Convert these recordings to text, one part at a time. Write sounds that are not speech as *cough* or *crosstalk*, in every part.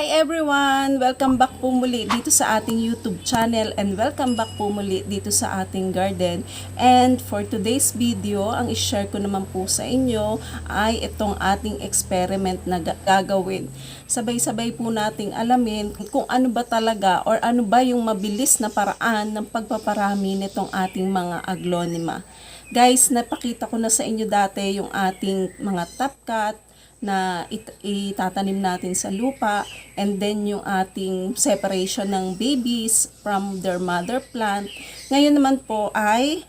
Hi everyone! Welcome back po muli dito sa ating YouTube channel and welcome back po muli dito sa ating garden. And for today's video, ang ishare ko naman po sa inyo ay itong ating experiment na ga- gagawin. Sabay-sabay po nating alamin kung ano ba talaga or ano ba yung mabilis na paraan ng pagpaparami nitong ating mga aglonema. Guys, napakita ko na sa inyo dati yung ating mga top cut, na it- itatanim natin sa lupa and then yung ating separation ng babies from their mother plant. Ngayon naman po ay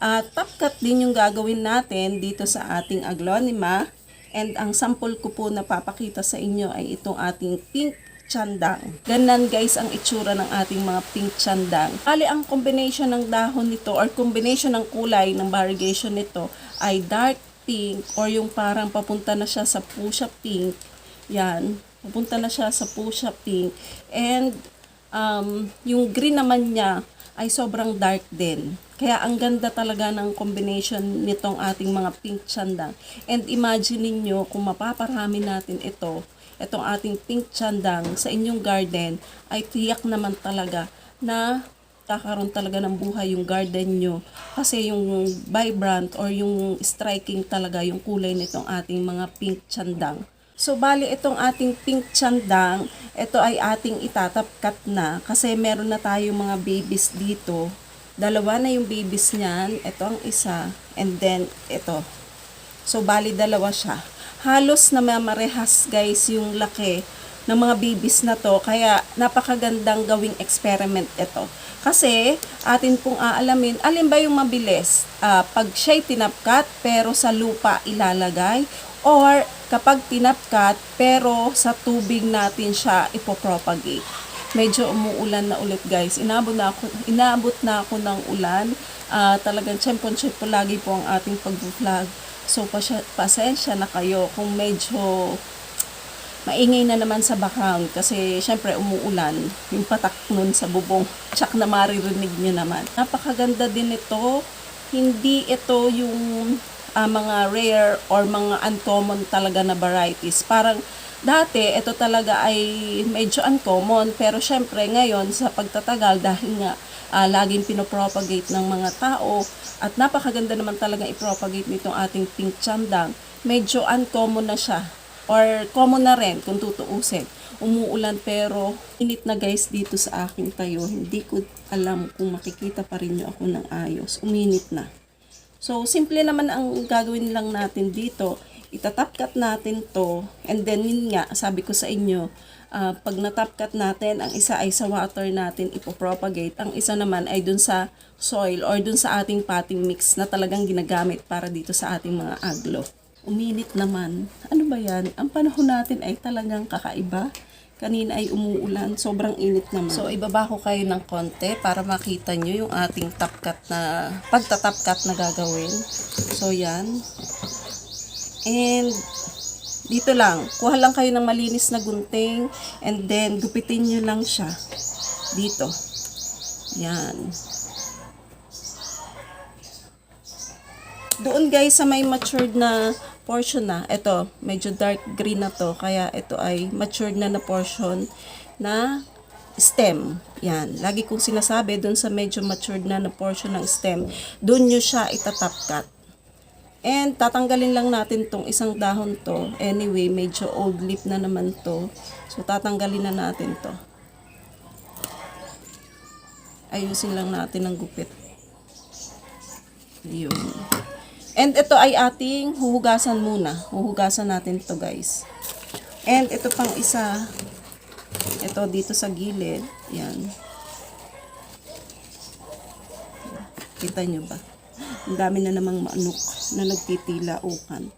uh, top cut din yung gagawin natin dito sa ating aglonema and ang sample ko po na papakita sa inyo ay itong ating pink chandang. Ganan guys ang itsura ng ating mga pink chandang. Bali ang combination ng dahon nito or combination ng kulay ng variegation nito ay dark pink or yung parang papunta na siya sa fuchsia pink. Yan. Papunta na siya sa fuchsia pink. And um, yung green naman niya ay sobrang dark din. Kaya ang ganda talaga ng combination nitong ating mga pink chandang. And imagine niyo kung mapaparami natin ito, itong ating pink chandang sa inyong garden, ay tiyak naman talaga na kakaroon talaga ng buhay yung garden nyo. Kasi yung vibrant or yung striking talaga yung kulay nitong ating mga pink chandang. So, bali itong ating pink chandang, ito ay ating itatapkat na kasi meron na tayong mga babies dito. Dalawa na yung babies niyan. Ito ang isa. And then, ito. So, bali dalawa siya. Halos na mamarehas guys yung laki ng mga babies na to. Kaya napakagandang gawing experiment ito. Kasi atin pong aalamin, alin ba yung mabilis? Ah, pag siya'y tinapkat pero sa lupa ilalagay or kapag tinapkat pero sa tubig natin siya ipopropagate. Medyo umuulan na ulit guys. Inabot na ako, inabot na ako ng ulan. Ah, talagang tsempo-tsempo lagi po ang ating pag-vlog. So pasensya na kayo kung medyo maingay na naman sa background kasi syempre umuulan. Yung patak nun sa bubong tsak na maririnig nyo naman. Napakaganda din ito. Hindi ito yung ah, mga rare or mga uncommon talaga na varieties. Parang dati ito talaga ay medyo uncommon. Pero syempre ngayon sa pagtatagal dahil nga ah, laging pinopropagate ng mga tao at napakaganda naman talaga ipropagate nitong ating pink chandang medyo uncommon na siya or common na rin kung tutuusin. Umuulan pero init na guys dito sa aking tayo. Hindi ko alam kung makikita pa rin nyo ako ng ayos. Uminit na. So, simple naman ang gagawin lang natin dito. Itatapkat natin to. And then, yun nga, sabi ko sa inyo, ah, pag natapkat natin, ang isa ay sa water natin ipopropagate. Ang isa naman ay dun sa soil or dun sa ating potting mix na talagang ginagamit para dito sa ating mga aglo uminit naman. Ano ba yan? Ang panahon natin ay talagang kakaiba. Kanina ay umuulan, sobrang init naman. So, ibaba ko kayo ng konti para makita nyo yung ating tapkat na, pagtatapkat na gagawin. So, yan. And, dito lang, kuha lang kayo ng malinis na gunting and then gupitin nyo lang siya dito. Yan. Doon guys sa may matured na portion na, ito, medyo dark green na to, kaya ito ay matured na na portion na stem. Yan. Lagi kong sinasabi, doon sa medyo matured na na portion ng stem, doon nyo siya itatapkat. And tatanggalin lang natin tong isang dahon to. Anyway, medyo old leaf na naman to. So tatanggalin na natin to. Ayusin lang natin ang gupit. Yun. And ito ay ating huhugasan muna. Huhugasan natin to guys. And ito pang isa. Ito dito sa gilid. Yan. Kita nyo ba? Ang dami na namang manok na nagtitilaukan.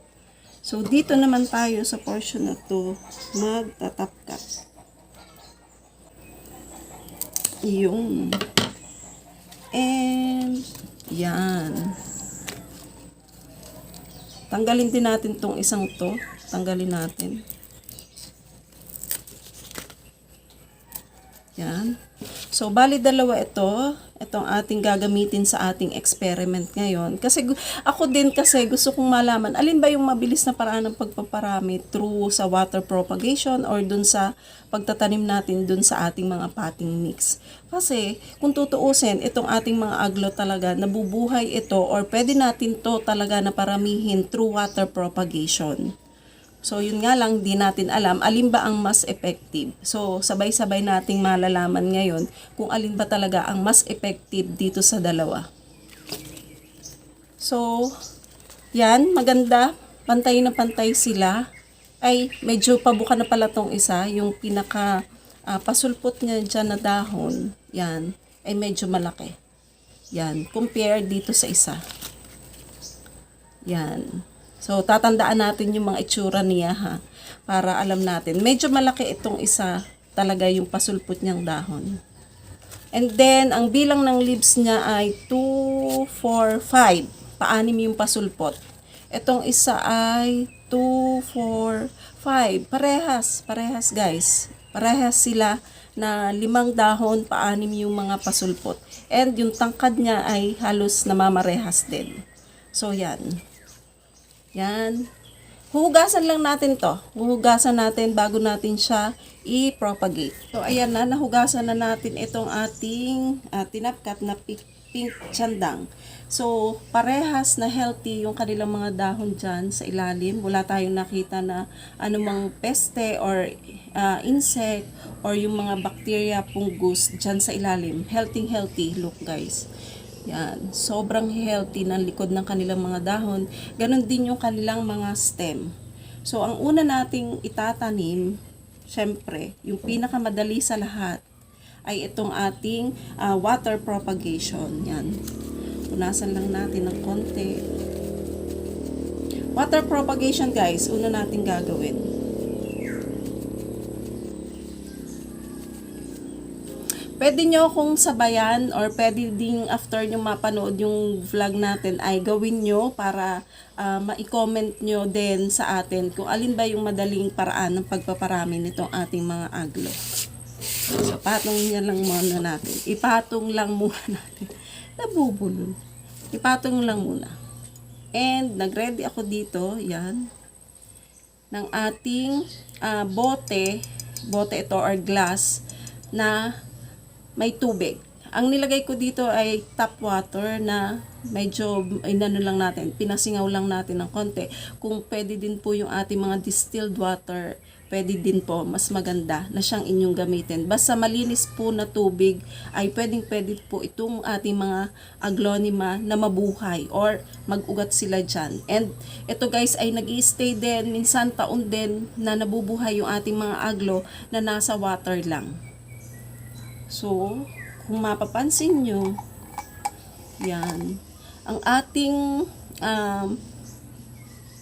So, dito naman tayo sa portion na to, magtatapkat. Yung. And, yan. Tanggalin din natin tong isang to. Tanggalin natin. Yan. So, bali dalawa ito. Ito itong ating gagamitin sa ating experiment ngayon. Kasi ako din kasi gusto kong malaman, alin ba yung mabilis na paraan ng pagpaparami through sa water propagation or dun sa pagtatanim natin dun sa ating mga potting mix. Kasi kung tutuusin, itong ating mga aglo talaga, nabubuhay ito or pwede natin to talaga na paramihin through water propagation. So, yun nga lang, di natin alam alin ba ang mas effective. So, sabay-sabay nating malalaman ngayon kung alin ba talaga ang mas effective dito sa dalawa. So, yan, maganda. Pantay na pantay sila. Ay, medyo pabuka na pala tong isa. Yung pinaka ah, pasulpot niya dyan na dahon, yan, ay medyo malaki. Yan, compare dito sa isa. Yan. So, tatandaan natin yung mga itsura niya ha. Para alam natin. Medyo malaki itong isa talaga yung pasulpot niyang dahon. And then, ang bilang ng leaves niya ay 2, 4, 5. Paanim yung pasulpot. Itong isa ay 2, 4, 5. Parehas. Parehas guys. Parehas sila na limang dahon, paanim yung mga pasulpot. And yung tangkad niya ay halos namamarehas din. So, yan. Yan. Huhugasan lang natin to. Huhugasan natin bago natin siya i-propagate. So, ayan na. Nahugasan na natin itong ating uh, tinapkat na pink, pink chandang. So, parehas na healthy yung kanilang mga dahon dyan sa ilalim. Wala tayong nakita na anumang peste or uh, insect or yung mga bacteria, fungus dyan sa ilalim. Healthy, healthy. Look guys. Yan. Sobrang healthy ng likod ng kanilang mga dahon. Ganon din yung kanilang mga stem. So, ang una nating itatanim, syempre, yung pinakamadali sa lahat, ay itong ating ah, water propagation. Yan. Punasan lang natin ng konti. Water propagation, guys, una nating gagawin. Pwede nyo kung sabayan or pwede ding after nyo mapanood yung vlog natin ay gawin nyo para ah, ma-comment nyo din sa atin kung alin ba yung madaling paraan ng pagpaparami nitong ating mga aglo. So, patong niya lang muna natin. Ipatong lang muna *laughs* natin. Nabubulol. Ipatong lang muna. And, nag-ready ako dito, yan, ng ating ah, bote, bote ito or glass, na may tubig. Ang nilagay ko dito ay tap water na medyo inano lang natin, pinasingaw lang natin ng konti. Kung pwede din po yung ating mga distilled water, pwede din po, mas maganda na siyang inyong gamitin. Basta malinis po na tubig ay pwedeng pwede po itong ating mga aglonema na mabuhay or mag-ugat sila dyan. And ito guys ay nag stay din, minsan taon din na nabubuhay yung ating mga aglo na nasa water lang. So, kung mapapansin nyo, yan, ang ating um,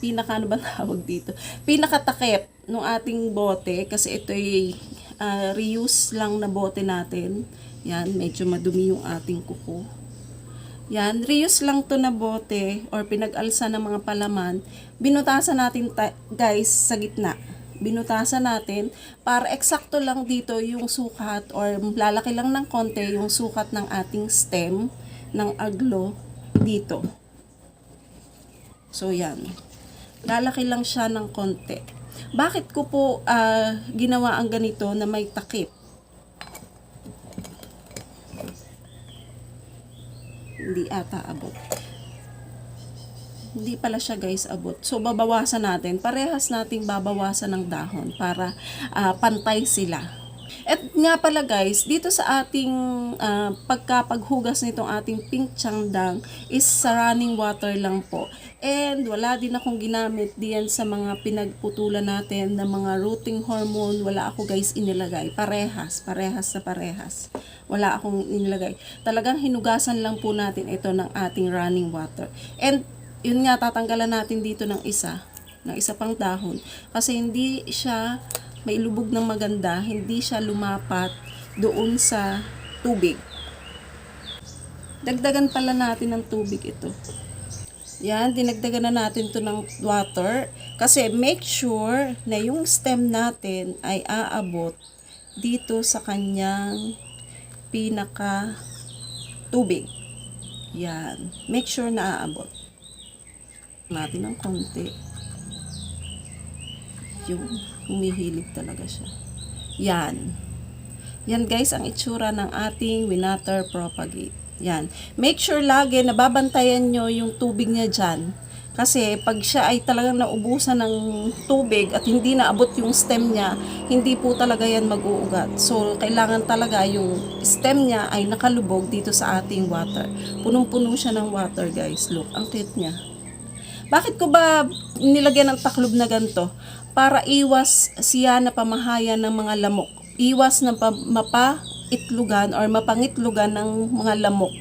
pinaka ano ba *laughs* tawag dito? Pinakatakip ng ating bote kasi ito ay ah, reuse lang na bote natin. Yan, medyo madumi yung ating kuko. Yan, reuse lang to na bote or pinag-alsa ng mga palaman. Binutasan natin guys sa gitna. Binutasan natin para eksakto lang dito yung sukat or lalaki lang ng konti yung sukat ng ating stem ng aglo dito. So yan. Lalaki lang siya ng konti. Bakit ko po ah, ginawa ang ganito na may takip? Hindi ata abot. Hindi pala siya guys abot. So babawasan natin. Parehas nating babawasan ng dahon para ah, pantay sila. At nga pala guys, dito sa ating ah, pagkapaghugas nitong ating pink changdang is sa running water lang po. And wala din akong ginamit diyan sa mga pinagputulan natin ng mga rooting hormone. Wala ako guys inilagay. Parehas, parehas sa parehas. Wala akong inilagay. Talagang hinugasan lang po natin ito ng ating running water. And yun nga, tatanggalan natin dito ng isa, ng isa pang dahon. Kasi hindi siya may lubog ng maganda, hindi siya lumapat doon sa tubig. Dagdagan pala natin ng tubig ito. Yan, dinagdagan na natin to ng water. Kasi make sure na yung stem natin ay aabot dito sa kanyang pinaka tubig. Yan. Make sure na aabot. Natin ng konti. Yung humihilig talaga siya. Yan. Yan guys ang itsura ng ating Winater Propagate. Yan. Make sure lagi na babantayan nyo yung tubig niya dyan. Kasi pag siya ay talagang naubusan ng tubig at hindi naabot yung stem niya, hindi po talaga yan mag-uugat. So, kailangan talaga yung stem niya ay nakalubog dito sa ating water. Punong-puno siya ng water guys. Look, ang cute niya. Bakit ko ba nilagyan ng taklob na ganito? Para iwas siya na pamahayan ng mga lamok. Iwas na pa, mapaitlugan or mapangitlugan ng mga lamok.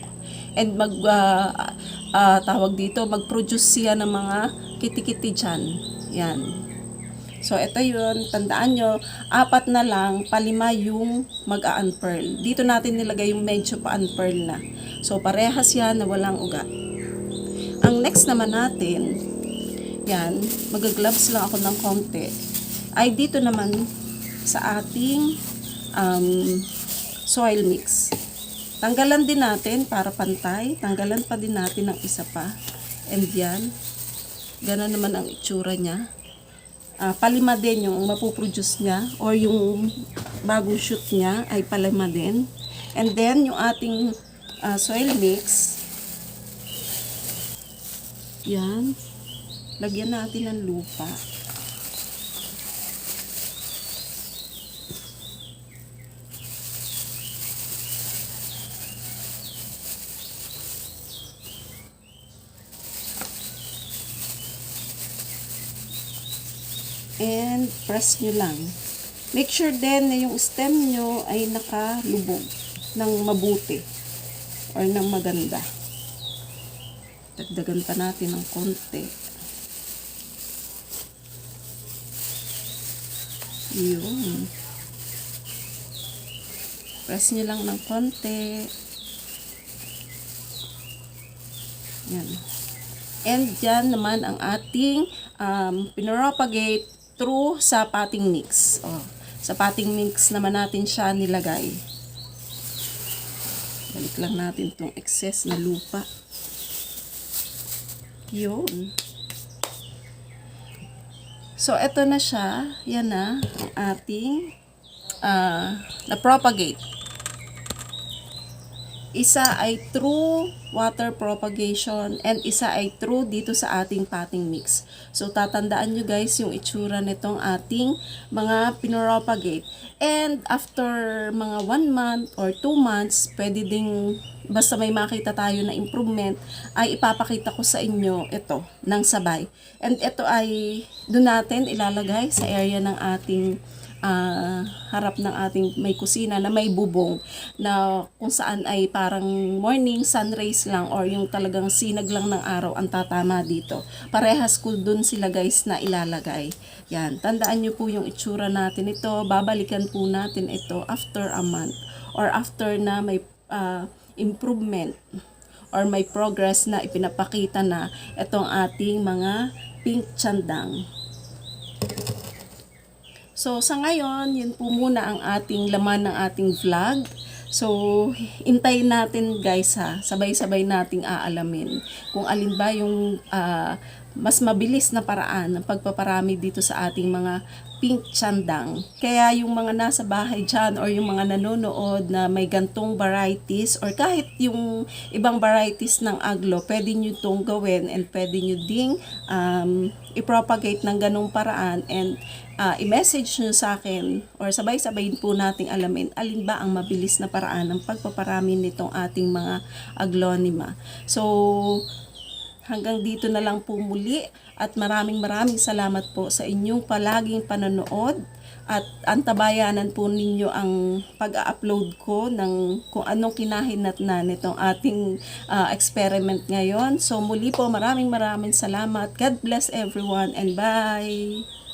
And mag, ah, ah, tawag dito, mag-produce siya ng mga kitikiti dyan. Yan. So, ito yun. Tandaan nyo, apat na lang, palima yung mag-a-unpearl. Dito natin nilagay yung medyo pa-unpearl na. So, parehas yan na walang ugat. Next naman natin, yan, mag-gloves lang ako ng konti, ay dito naman sa ating um, soil mix. Tanggalan din natin para pantay. Tanggalan pa din natin ng isa pa. And yan, gano'n naman ang itsura niya. Ah, palima din yung mapuproduce niya or yung bagong shoot niya ay palima din. And then, yung ating ah, soil mix, yan. Lagyan natin ng lupa. And press nyo lang. Make sure din na yung stem nyo ay nakalubog ng mabuti or ng maganda. Dagdagan pa natin ng konti. Yun. Press nyo lang ng konti. Yan. And dyan naman ang ating um, pinropagate through sa potting mix. Oh, sa potting mix naman natin siya nilagay. Balik lang natin tong excess na lupa. Yun. So, eto na siya. Yan na ang ating uh, na-propagate. Isa ay through water propagation and isa ay through dito sa ating potting mix. So, tatandaan nyo guys yung itsura nitong ating mga pinropagate. And after mga 1 month or 2 months, pwede ding basta may makita tayo na improvement, ay ipapakita ko sa inyo ito ng sabay. And ito ay doon natin ilalagay sa area ng ating ah, harap ng ating may kusina na may bubong na kung saan ay parang morning sun rays lang or yung talagang sinag lang ng araw ang tatama dito. Parehas ko dun sila guys na ilalagay. Yan, tandaan nyo po yung itsura natin ito. Babalikan po natin ito after a month or after na may ah, improvement or may progress na ipinapakita na itong ating mga pink chandang. So, sa ngayon, yun po muna ang ating laman ng ating vlog. So, intayin natin guys ha, sabay-sabay nating aalamin kung alin ba yung ah, mas mabilis na paraan ng pagpaparami dito sa ating mga pink chandang. Kaya yung mga nasa bahay dyan or yung mga nanonood na may gantong varieties or kahit yung ibang varieties ng aglo, pwede nyo itong gawin and pwede nyo ding um, i-propagate ng ganong paraan and ah, i-message nyo sa akin or sabay-sabay po nating alamin alin ba ang mabilis na paraan ng pagpaparami nitong ating mga aglonema. So, hanggang dito na lang po muli at maraming maraming salamat po sa inyong palaging panonood at antabayanan po ninyo ang pag-upload ko ng kung anong kinahinat na nitong ating ah, experiment ngayon. So muli po maraming maraming salamat. God bless everyone and bye!